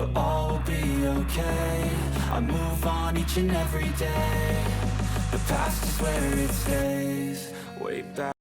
But all will be okay. I move on each and every day. The past is where it stays, way back.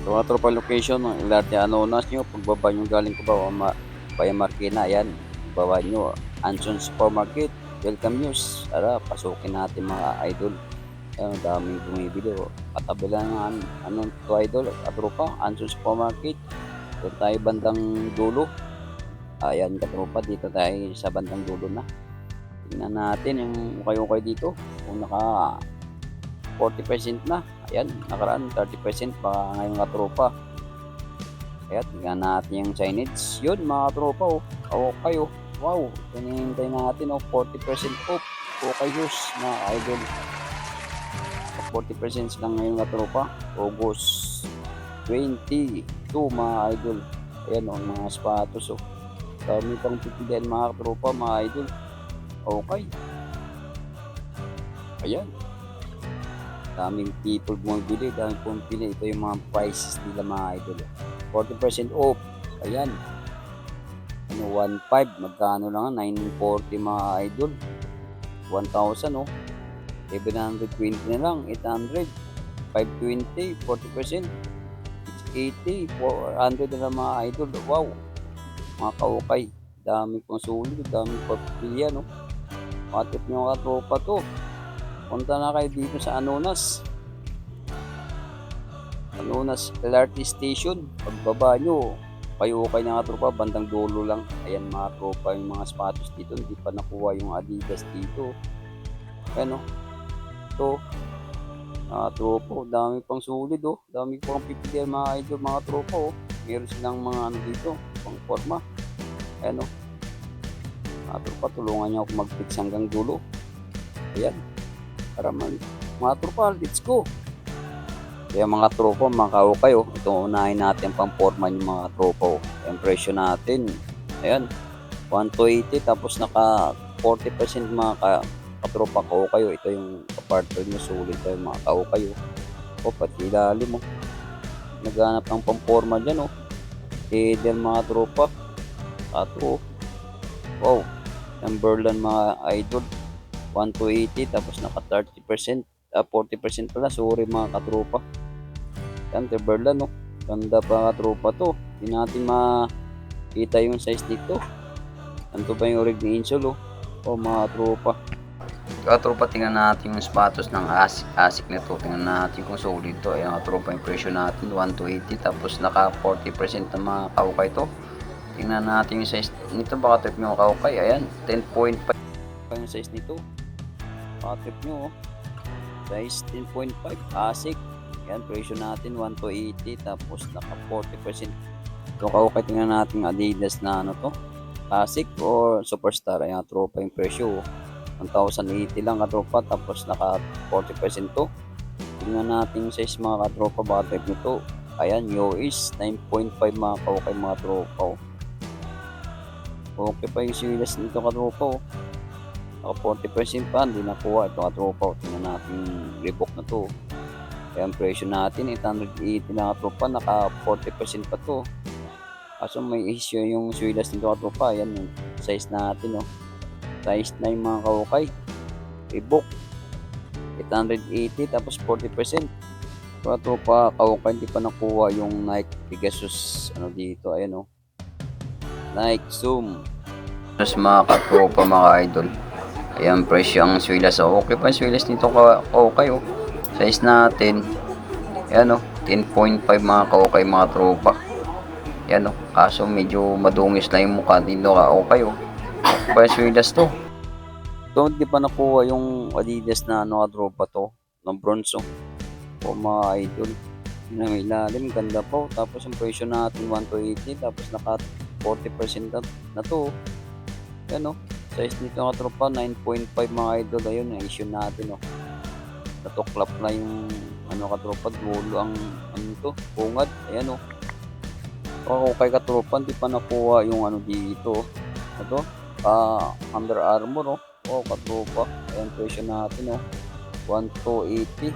So, tropa location, ang LRT Anonas nyo, pagbaba nyo galing ko ba, ma, Paya Marikina, yan, baba nyo, Anson Supermarket, welcome news, tara, pasukin natin mga idol. Yan, ang daming bumibili, oh. katabi lang ng an, anong to idol, katropa, Anson Supermarket, doon tayo bandang dulo. Ayan, katropa, dito tayo sa bandang dulo na. Tingnan natin yung ukay-ukay dito, kung naka 40% na. Ayan, nakaraan 30% baka ngayon mga tropa. Kaya tingnan natin yung signage. Yun mga tropa oh. Okay oh. Wow, hinihintay natin oh. 40% off. Okay yus mga idol. 40% lang ngayon mga tropa. August 22 mga idol. Ayan oh, mga sapatos oh. Dami pang pipilian mga tropa mga idol. Okay. Ayan daming people bumibili, daming pumipili. Ito yung mga prices nila mga idol. 40% off. Ayan. Ano, 1.5. Magkano lang? 940 mga idol. 1,000 oh. 720 na lang. 800. 520. 40%. 80. 400 na lang mga idol. Wow. Mga kaukay. Dami pang sulit. Dami pang pilihan oh. Patip nyo mga tropa to punta na kayo dito sa Anonas. Anonas LRT Station. Pagbaba nyo, kayo kayo nga tropa, bandang dulo lang. Ayan mga tropa, yung mga sapatos dito. Hindi pa nakuha yung Adidas dito. Ayan o. Ito. Mga tropa, oh, dami pang sulit oh. Dami pang pipilihan mga idol, mga tropa oh. Meron silang mga ano dito, pang forma. Ayan o. Mga tropa, tulungan nyo ako mag-fix hanggang dulo. Ayan para man mga tropa, let's go. Kaya mga tropa, mga kaukay, oh. ito unahin natin pang forma yung mga tropa. Yung presyo natin, ayan, 1 to 80, tapos naka 40% mga ka, katropa kaukay. Oh. Ito yung partner nyo, sulit tayo mga kaukay. Oh. O, pati ilalim mo. Oh. Naghanap ng pang forma dyan, oh. Header mga tropa. Ato, oh. Wow. Timberland mga idol. 1 to 80 tapos naka 30% uh, 40% pala sorry mga katropa yan Timberland no? Ganda pa katropa to. Hindi natin makita yung size nito. Ganito pa yung rig ni insole oh. oh mga tropa. Katropa tingnan natin yung sapatos ng ASIC, ASIC nito. Tingnan natin kung solid to. Ayan katropa yung presyo natin 1 to 80 tapos naka 40% ng mga kaukay to. Tingnan natin yung size nito. Baka trip nyo kaukay ayan 10.5 yung size nito. Patrip nyo oh. size 10.5 ASIC yan presyo natin 1 to 80 tapos naka 40% so kaukay tingnan natin Adidas na ano to ASIC or Superstar ayan tropa yung presyo 1,080 lang katropa tapos naka 40% to tingnan natin yung size mga katropa baka trip nito ayan US 9.5 mga kaukay mga tropa oh. okay pa yung silas nito katropa oh Naka 40% pa, hindi nakuha. Ito katropa. Tingnan natin yung Reebok na to. Kaya ang presyo natin, 880 na katropa. Naka 40% pa to. Kaso may issue yung suilas nito katropa. Yan yung size natin. Oh. Size 9 mga kaukay. Reebok. 880 tapos 40%. Mga tropa, kawaka hindi pa nakuha yung Nike Pegasus ano dito, ayan o. Nike Zoom. Tapos mga katropa mga idol. Ayan presyo ang swilas. So, okay pa yung swilas nito ka okay oh. Size natin. Ayan o. 10.5 mga ka-okay mga tropa. Ayan o. Kaso medyo madungis lang yung mukha dito ka okay oh. Yung swilas to. Ito hindi pa nakuha yung Adidas na ano ka-tropa to. Ng bronze oh. O mga idol. Yun ang ilalim. Ganda po. Tapos ang presyo natin 1 to 80. Tapos naka 40% na, na to. Yan oh. Size nito nga tropa, 9.5 mga idol. Ayun, ang issue natin oh. Natuklap na yung ano ka tropa, dulo ang ano to, bungad. Ayan oh. Oh, okay ka tropa, hindi pa nakuha yung ano dito. oh. Ito, ah, Under Armour oh. Oh, katropa. Ayan presyo natin oh. 1,280.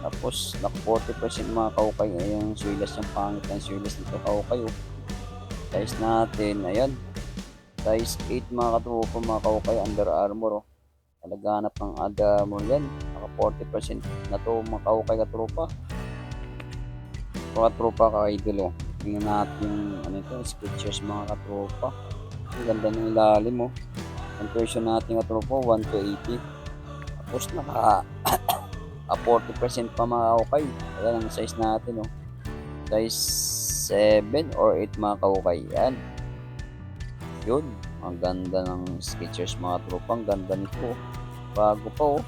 Tapos, naka 40% mga kaukay. Ayan, swilas yung pangit ng swilas nito kaukay oh. Size natin, ayan. Size 8 mga katropa, mga kaukay, Under Armour. Oh. Naghanap ng Armour yan. Naka 40% na to mga kaukay katropa. Mga katropa ka-idol oh. Tingnan natin ano ito, Skechers mga katropa. Ang ganda ng ilalim oh. Ang presyo natin katropa, 1 to 80. Tapos naka ah, 40% pa mga kaukay. Ayan ang size natin oh. Size 7 or 8 mga kaukay. Yan. Yun. Ang ganda ng Skechers mga tropa. Ang ganda nito. Bago pa oh.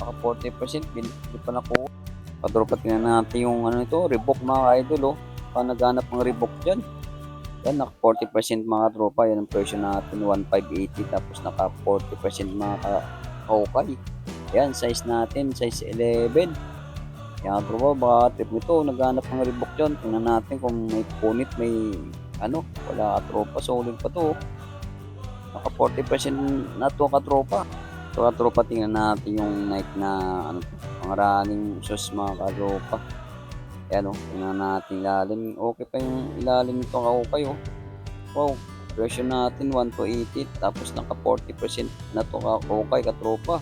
Naka 40%. Hindi pa nakuha. Patropa tingnan natin yung ano nito. Reebok mga idol oh. Pa naghanap ng Reebok dyan. Yan. Naka 40% mga tropa. Yan ang presyo natin. 1,580. Tapos naka 40% mga ka- kaukay. Yan. Size natin. Size 11. Yan tropa. Baka trip nito. Naghanap ng Reebok dyan. Tingnan natin kung may punit. May ano. Wala ka tropa. Solid pa to. Naka 40% na to katropa. So katropa tingnan natin yung Nike na ano mga running shoes mga katropa. Ayan o, tingnan natin ilalim. Okay pa yung ilalim nito kaukay o. Wow, presyo natin 1 to 80 tapos naka 40% na to kaukay katropa.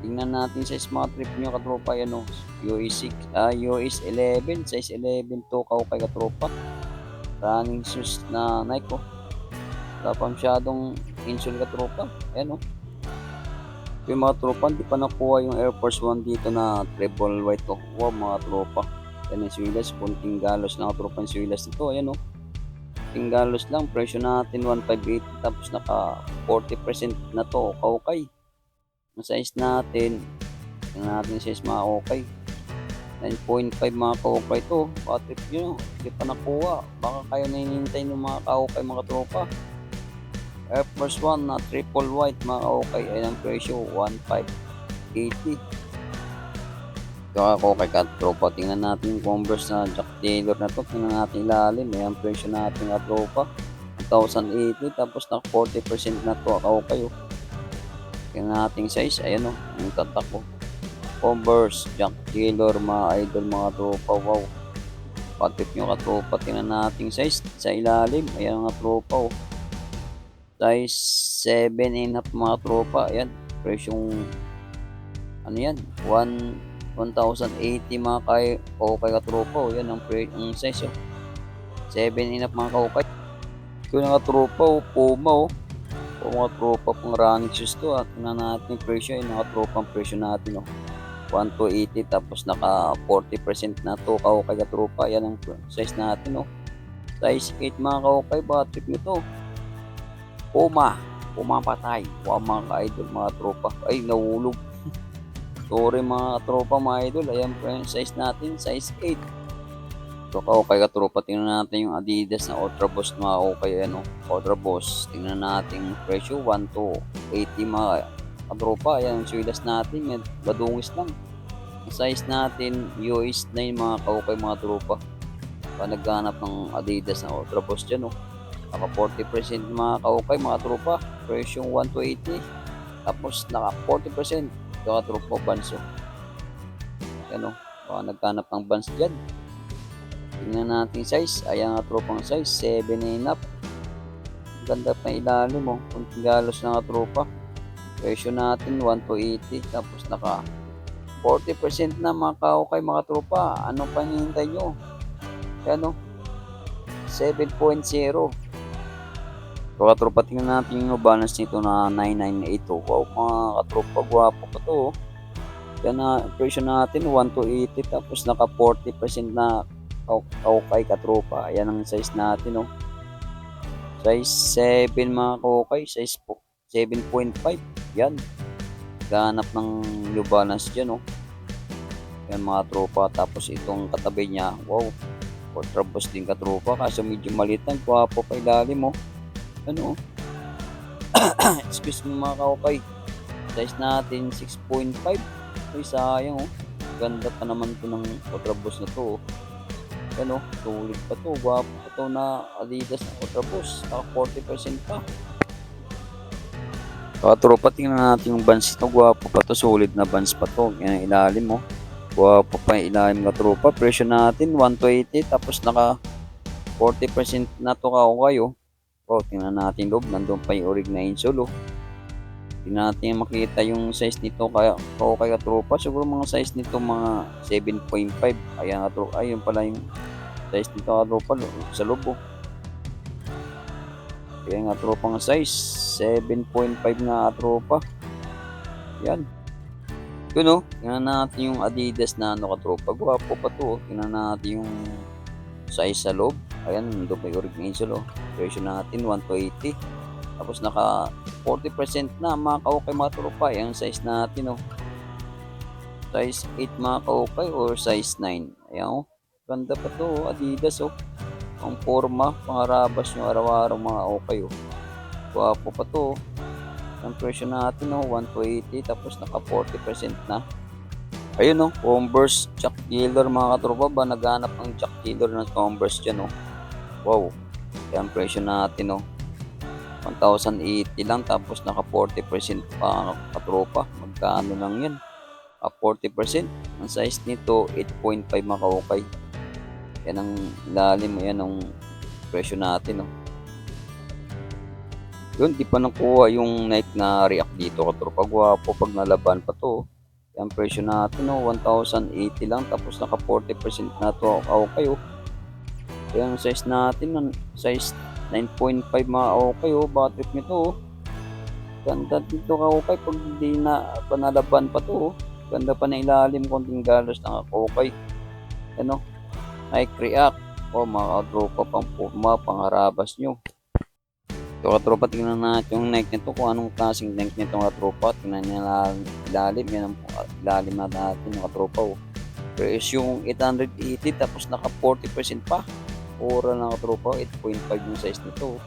Tingnan natin size mga trip nyo katropa yan o. US 6, ah US 11, size 11 to kaukay katropa. Running shoes na Nike o. Wala pa masyadong insole ka tropa. Ayan o. Yung mga tropa, hindi pa nakuha yung Air Force One dito na treble white to. Wow, mga tropa. Yan yung swilas. Kunting galos na tropa yung swilas nito. Ayan o. Kunting galos lang. Presyo natin 1,580. Tapos naka 40% na to. Kaukay. Ang size natin. Tingnan natin size mga okay. 9.5 mga kaukay to. Patrip nyo. Hindi pa nakuha. Baka kayo na hinihintay ng mga kaukay mga tropa. Air Force One na triple white mga okay ay ang presyo 1,580 ito ako kay katropa tingnan natin yung Converse na Jack Taylor na to. Tingnan natin ilalim ay ang presyo natin katropa 1,080 tapos na 40% na to ako kayo. Tingnan natin size ayan o yung tatak Converse Jack Taylor mga idol mga tropa wow. Patip nyo katropa tingnan natin size sa ilalim ayan nga tropa oh size 7 and half mga tropa ayan presyong ano yan 1 1,080 mga kay okay ka tropa oh. yan ang, pre, ang size oh. 7 and half mga kaukay ito na ka tropa oh Puma oh. O mga tropa pang running shoes to at tingnan natin yung presyo yung mga tropa ang presyo natin oh. 1 to 80 tapos naka 40% na to kaukay ka tropa. Yan ang size natin oh. Size 8 mga kaukay baka trip nito Puma. Puma patay. Wow, mga ka-idol, mga tropa. Ay, nahulog. Sorry mga tropa, mga idol. Ayan po yung size natin, size 8. So, okay ka tropa, tingnan natin yung Adidas na Ultra Boss mga okay, ano, Ultra Boss. Tingnan natin yung presyo, 1 to 80 mga katropa. Ayan, yung swilas natin, yan, badungis lang. Ang size natin, US 9 mga kaukay mga tropa. Pa naghanap ng Adidas na Ultra Boss dyan, oh. Naka 40% mga kaukay, mga tropa. Presyong 1 to 80. Tapos naka 40% mga tropa banso. Yan o. Baka nagkanap ng bans dyan. Tingnan natin size. Ayan nga tropang size. 7 and up. Ganda pa ilalim mo. Kunting galos na nga tropa. Presyo natin 1 to 80. Tapos naka 40% na mga kaukay mga tropa. Ano pa hinihintay nyo? Ano? 7.0. So katropa, tingnan natin yung balance nito na 998. Wow, mga katropa, gwapo pa to. oh. Yan na, presyo natin, 1 to 80. Tapos naka 40% na kau- kaukay katropa. Ayan ang size natin, oh. Size 7 mga kaukay. Size po, 7.5. Yan. Ganap ng Balance dyan, oh. Yan mga tropa. Tapos itong katabi niya, wow. Contrabos din katropa. Kaso medyo maliit lang. Gwapo pa ilalim, oh. Ano, oh. Excuse me mga kaukay. Size natin 6.5. Uy, sayang, oh. Ganda pa naman to ng contrabos na to, oh. Ano, sulit pa to. Gwapo pa to na Adidas na contrabos. Naka 40% pa. Saka tropa, tingnan natin yung bands ito. Gwapo pa to. Solid na bands pa to. Yan ang ilalim mo. Gwapo pa yung ilalim ka tropa. Presyo natin 1 to 80. Tapos naka 40% na to kao kayo. Oh, tingnan natin loob. Nandun pa yung orig na insole. Oh. Tingnan natin makita yung size nito kaya kao kaya tropa. Siguro mga size nito mga 7.5. Ayan nga tropa. Ayun pala yung size nito ka tropa. lo- Sa loob oh. Kaya nga tropa nga size. 7.5 nga tropa. Yan. Yun oh. Tingnan natin yung Adidas na ano ka tropa. Gwapo pa to. oh. Tingnan natin yung size sa loob. Ayan, doon may original insole oh. Presyo natin 1 to 80. Tapos naka 40% na mga kaukay mga tropa. Yung size natin oh. Size 8 mga kaukay or size 9. Ayan oh. Ganda pa to oh. Adidas oh. Ang forma, pangarabas nyo araw-araw mga okay oh. Gwapo pa to oh. Ang presyo natin oh, 1 to 80 tapos naka 40% na. Ayun oh, Converse Chuck Taylor mga katropa ba naghanap ng Chuck Taylor ng Converse dyan oh. Wow. Kaya ang presyo natin oh. 1,080 lang tapos naka 40% pa katropa. Magkano lang yan? Ah, 40%. Ang size nito 8.5 mga kaukay. Yan ang ilalim mo yan ang presyo natin oh. Yun, di pa nakuha yung Nike na React dito katropa. Gwapo pag nalaban pa to. Yan presyo natin oh, 1,080 lang tapos naka 40% na to okay oh. Kaya ang size natin, size 9.5 mga okay oh, battery nito oh. Ganda dito ka okay pag hindi na panalaban pa to oh. Ganda pa na ilalim konting galos ng okay. Ano? Nike React. Oh, mga tropa pang puma, pangharabas nyo. Ito katropa, tingnan natin yung Nike nito kung anong klaseng Nike nito katropa. Tingnan na ilalim. Yan ang ilalim na natin yung katropa. Oh. Presyo yung 880 tapos naka 40% pa. Ora na katropa, 8.5 yung size nito.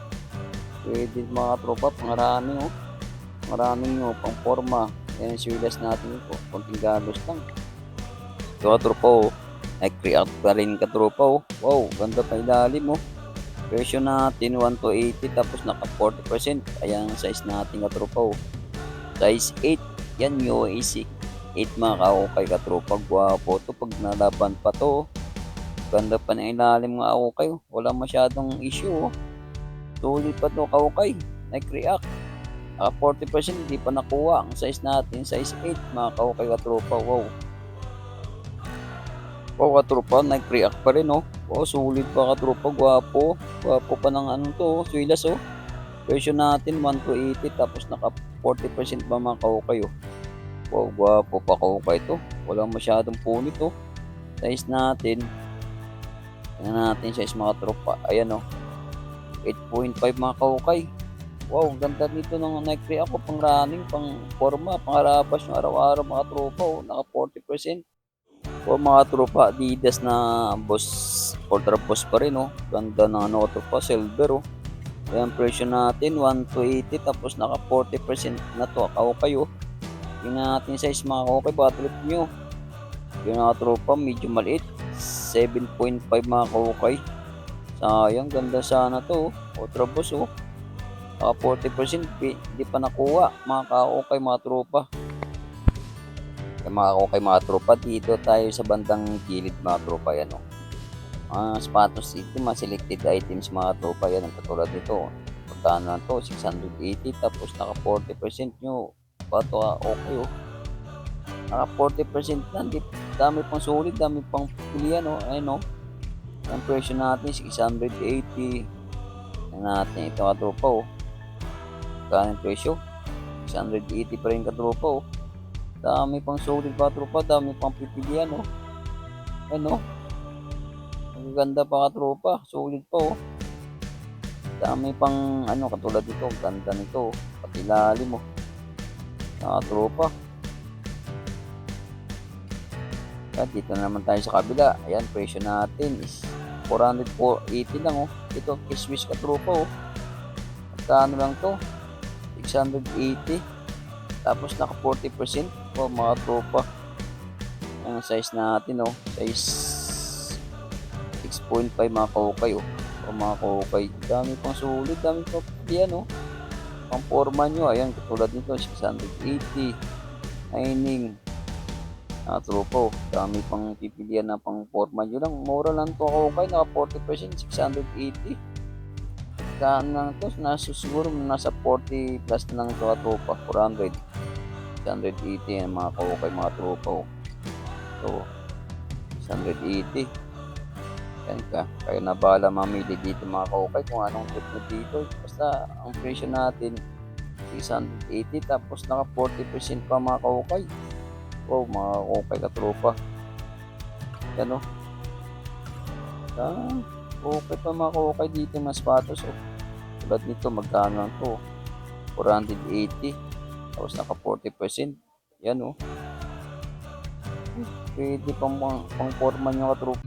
Pwede mga katropa, pangarami oh. Maraming oh, pang forma. Yan yung natin ito. Konting galos lang. Ito katropa oh. Nag-react pa rin katropa oh. Wow, ganda pa ilalim oh. Presyo natin 1 to 80 tapos naka 40%. Ayan ang size natin katropa oh. Size 8. Yan yung AC. 8 mga kaukay katropa. Gwapo to pag nalaban pa to. oh. Ganda pa ng ilalim mga kaukay. oh. Wala masyadong issue oh. Sulit pa to kaukay. Nag-react. Naka 40% hindi pa nakuha. Ang size natin size 8 mga kaukay katropa. Wow. Wow, katropa, nag-react pa rin, oh. Wow, sulit pa katropa, gwapo. Gwapo pa ng ano to, oh, swilas, oh. Presyo natin, 1 to 80, tapos naka 40% ba mga kaukay, oh. Wow, gwapo pa kaukay to. Walang masyadong punit, oh. Size natin. Tingnan natin size mga tropa. Ayan, oh. 8.5 mga kaukay. Wow, ang ganda nito ng Nike ako pang running, pang forma, pang harabas yung araw-araw mga tropa, oh. Naka 40%. O mga tropa Adidas na boss ultra boss pa rin oh. Ganda na ano tropa silver oh. Ayan presyo natin 1 to 80 tapos naka 40% na to ako kayo. Tingnan natin size mga kaukay battery nyo. Yung mga tropa medyo maliit 7.5 mga kaukay. Sayang ganda sana to oh. Ultra boss oh. Naka 40% di, di pa nakuha mga kaukay mga tropa. Kaya mga ko kay mga tropa, dito tayo sa bandang gilid mga tropa yan. Oh. Mga sapatos dito, mga selected items mga tropa yan. Ang katulad nito, pagkaan na to, 680 tapos naka 40% nyo. Pato ah, okay oh. Naka 40% na. Di, dami pang sulit, dami pang pilihan, no? Ayun, no? Ang presyo natin, 680. Yan natin, ito katropa, oh. Kaya ang presyo? 680 pa rin katropa, oh. Dami pang sulit katropa, dami pang pipilian, oh. Ano? Ang ganda pa katropa, sulit pa, oh. Dami pang, ano, katulad nito, ang ganda nito, oh. Pati lalim, oh. Nakatropa. At dito na naman tayo sa kabila. Ayan, presyo natin is 480 lang oh. Ito, kiswish ka tropa oh. Magkano lang to? 680. Tapos naka 40% oh, mga tropa. Ang size natin oh. Size 6.5 mga kaukay oh. O mga kaukay. Dami pang sulit. Dami pang yan oh. Pang forma nyo. Ayan, katulad nito. 680. Mining. Ah, tropo. Dami pang pipilian na pang forma nyo lang. Mura lang to ako kay naka 40%, 680. Saan lang to? Nasa siguro nasa 40 plus na lang to tropa. 400. 680 yan mga kawakay mga tropa. So, 680. Yan ka. Kayo na bahala mamili dito mga kawakay kung anong trip mo dito. Basta ang presyo natin 680 tapos naka 40% pa mga kawakay. Wow, mga okay ka tropa. Yan o. Ah, okay pa mga okay dito yung mga sapatos. Oh. Tulad nito, magkano lang to? 480. Tapos naka 40%. Yan o. Pwede pang, pang, pang forma nyo ka tropa.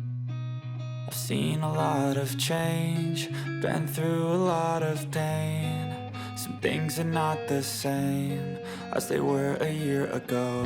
I've seen a lot of change, been through a lot of pain. Some things are not the same as they were a year ago.